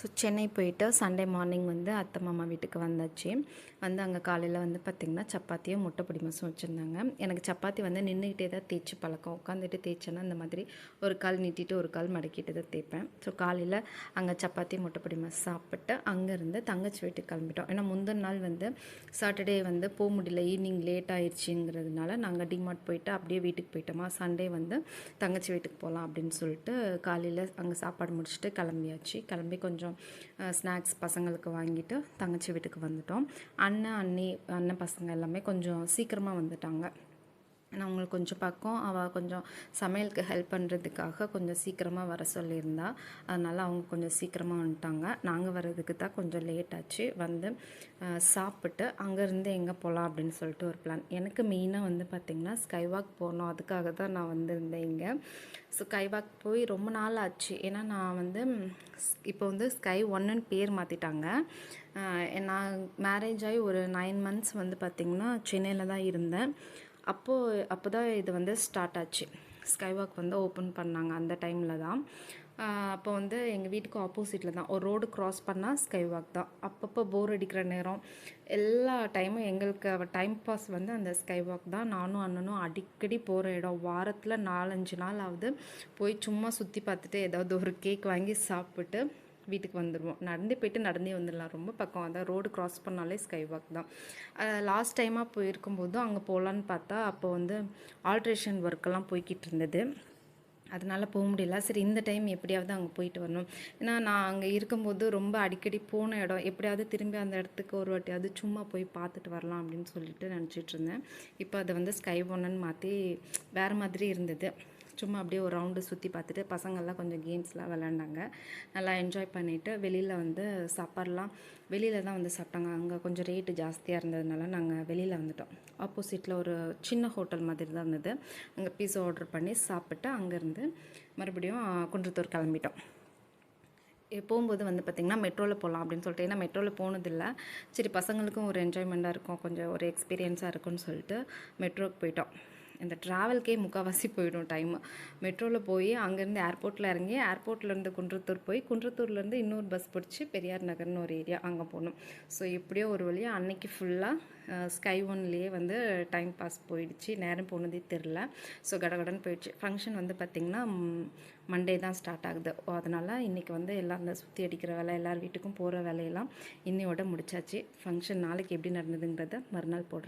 So Chennai போயிட்டு Sunday morning வந்து அத்தை மாமா வீட்டுக்கு வந்தாச்சு. வந்து அங்கே காலையில் வந்து பார்த்திங்கன்னா சப்பாத்தியும் முட்டை பிடிமாசும் வச்சுருந்தாங்க. எனக்கு சப்பாத்தி வந்து நின்றுக்கிட்டே தான் தேய்ச்சி பழக்கம். உட்காந்துட்டு தேய்ச்சேன்னா இந்த மாதிரி ஒரு கால் நீட்டிட்டு ஒரு கால் மடக்கிட்டு தான் தேய்ப்பேன். ஸோ காலையில் அங்கே சப்பாத்தி முட்டை பிடிமாசு சாப்பிட்டு அங்கேருந்து தங்கச்சி வீட்டுக்கு கிளம்பிட்டோம். ஏன்னா முந்தின நாள் வந்து சாட்டர்டே வந்து போக முடியல. ஈவினிங் லேட் ஆயிடுச்சுங்கிறதுனால நாங்கள் டிமார்ட் போயிட்டு அப்படியே வீட்டுக்கு போயிட்டோமா. சண்டே வந்து தங்கச்சி வீட்டுக்கு போகலாம் அப்படின்னு சொல்லிட்டு காலையில் அங்கே சாப்பாடு முடிச்சுட்டு கிளம்பியாச்சு. கிளம்பி கொஞ்சம் ஸ்நாக்ஸ் பசங்களுக்கு வாங்கிட்டு தங்கச்சி வீட்டுக்கு வந்துட்டோம். அண்ணன் அண்ணி அண்ணன் பசங்க எல்லாமே கொஞ்சம் சீக்கிரமாக வந்துட்டாங்க. நான் அவங்களுக்கு கொஞ்சம் பக்கம் அவள் கொஞ்சம் சமையலுக்கு ஹெல்ப் பண்ணுறதுக்காக கொஞ்சம் சீக்கிரமாக வர சொல்லியிருந்தா. அதனால் அவங்க கொஞ்சம் சீக்கிரமாக வந்துட்டாங்க. நாங்கள் வர்றதுக்கு தான் கொஞ்சம் லேட் ஆச்சு. வந்து சாப்பிட்டு அங்கேருந்து எங்கே போகலாம் அப்படின்னு சொல்லிட்டு ஒரு பிளான் எனக்கு மெயினாக வந்து பார்த்திங்கன்னா ஸ்கைவாக் போகணும். அதுக்காக தான் நான் வந்திருந்தேன் இங்கே. ஸோ ஸ்கைவாக் போய் ரொம்ப நாள் ஆச்சு. ஏன்னா நான் வந்து இப்போ வந்து ஸ்கை ஒன்னுன்னு பேர் மாற்றிட்டாங்க நான் மேரேஜ் ஆகி ஒரு நைன் மந்த்ஸ் வந்து பார்த்திங்கன்னா சென்னையில் தான் இருந்தேன். அப்போது அப்போ தான் இது வந்து ஸ்டார்ட் ஆச்சு. ஸ்கை வாக் வந்து ஓப்பன் பண்ணாங்க அந்த டைமில் தான். அப்போ வந்து எங்கள் வீட்டுக்கு ஆப்போசிட்டில் தான். ஒரு ரோடு க்ராஸ் பண்ணால் ஸ்கை வாக் தான். அப்பப்போ போர் அடிக்கிற நேரம். எல்லா டைமும் எங்களுக்கு டைம் பாஸ் வந்து அந்த ஸ்கை வாக் தான். நானும் அண்ணனும் அடிக்கடி போகிற இடம். வாரத்தில் நாலஞ்சு நாள் ஆகுது போய் சும்மா சுற்றி பார்த்துட்டு ஏதாவது ஒரு கேக் வாங்கி சாப்பிட்டு வீட்டுக்கு வந்துடுவோம் நடந்தே போயிட்டு நடந்தே வந்துடலாம். ரொம்ப பக்கம். அதான் ரோடு க்ராஸ் பண்ணாலே ஸ்கை வாக் தான் லாஸ்ட் டைமாக போயிருக்கும்போதும் அங்கே போகலான்னு பார்த்தா அப்போ வந்து ஆல்ட்ரேஷன் ஒர்க்கெல்லாம் போய்கிட்டு இருந்தது. அதனால் போக முடியல. சரி இந்த டைம் எப்படியாவது அங்கே போயிட்டு வரணும். ஏன்னா நான் அங்கே இருக்கும்போது ரொம்ப அடிக்கடி போன இடம். எப்படியாவது திரும்பி அந்த இடத்துக்கு ஒரு வாட்டியாவது சும்மா போய் பார்த்துட்டு வரலாம் அப்படின்னு சொல்லிட்டு நினச்சிட்டு இருந்தேன். இப்போ அதை வந்து ஸ்கை ஒன்னு மாற்றி வேறு மாதிரி இருந்தது. சும்மா அப்படியே ஒரு ரவுண்டு சுற்றி பார்த்துட்டு பசங்கள்லாம் கொஞ்சம் கேம்ஸ்லாம் விளாண்டாங்க நல்லா என்ஜாய் பண்ணிவிட்டு வெளியில் வந்து சாப்பாடுலாம் வெளியில் தான் வந்து சாப்பிட்டாங்க. அங்கே கொஞ்சம் ரேட்டு ஜாஸ்தியாக இருந்ததுனால நாங்கள் வெளியில் வந்துட்டோம். ஆப்போசிட்டில் ஒரு சின்ன ஹோட்டல் மாதிரி தான் இருந்தது. அங்கே பீஸா ஆர்டர் பண்ணி சாப்பிட்டு அங்கேருந்து மறுபடியும் குன்றத்தூர் கிளம்பிட்டோம். போகும்போது வந்து பார்த்திங்கன்னா மெட்ரோவில் போகலாம் அப்படின்னு சொல்லிட்டு ஏன்னா மெட்ரோவில் போனதில்லை. சரி பசங்களுக்கும் ஒரு என்ஜாய்மெண்ட்டாக இருக்கும். கொஞ்சம் ஒரு எக்ஸ்பீரியன்ஸாக இருக்கும்னு சொல்லிட்டு மெட்ரோவுக்கு போயிட்டோம். இந்த ட்ராவல்கே முக்கால்வாசி போயிடும் டைமு மெட்ரோவில் போய் அங்கேருந்து ஏர்போர்ட்டில் இறங்கி ஏர்போர்ட்லேருந்து குன்றத்தூர் போய் குன்றத்தூர்லேருந்து இன்னொரு பஸ் பிடிச்சி பெரியார் நகர்னு ஒரு ஏரியா அங்கே போகணும் ஸோ எப்படியோ ஒரு வழியாக அன்னைக்கு ஃபுல்லாக ஸ்கை ஒன்லேயே வந்து டைம் பாஸ் போயிடுச்சு. நேரம் போனதே தெரில. ஸோ கடகடன் போயிடுச்சு. ஃபங்க்ஷன் வந்து பார்த்திங்கன்னா மண்டே தான் ஸ்டார்ட் ஆகுது. அதனால் இன்றைக்கி வந்து எல்லாம் இந்த சுற்றி அடிக்கிற வேலை எல்லார் வீட்டுக்கும் போகிற வேலையெல்லாம் இன்னையோட முடிச்சாச்சு. ஃபங்க்ஷன் நாளைக்கு எப்படி நடந்ததுங்கிறத மறுநாள் போடுறேன்.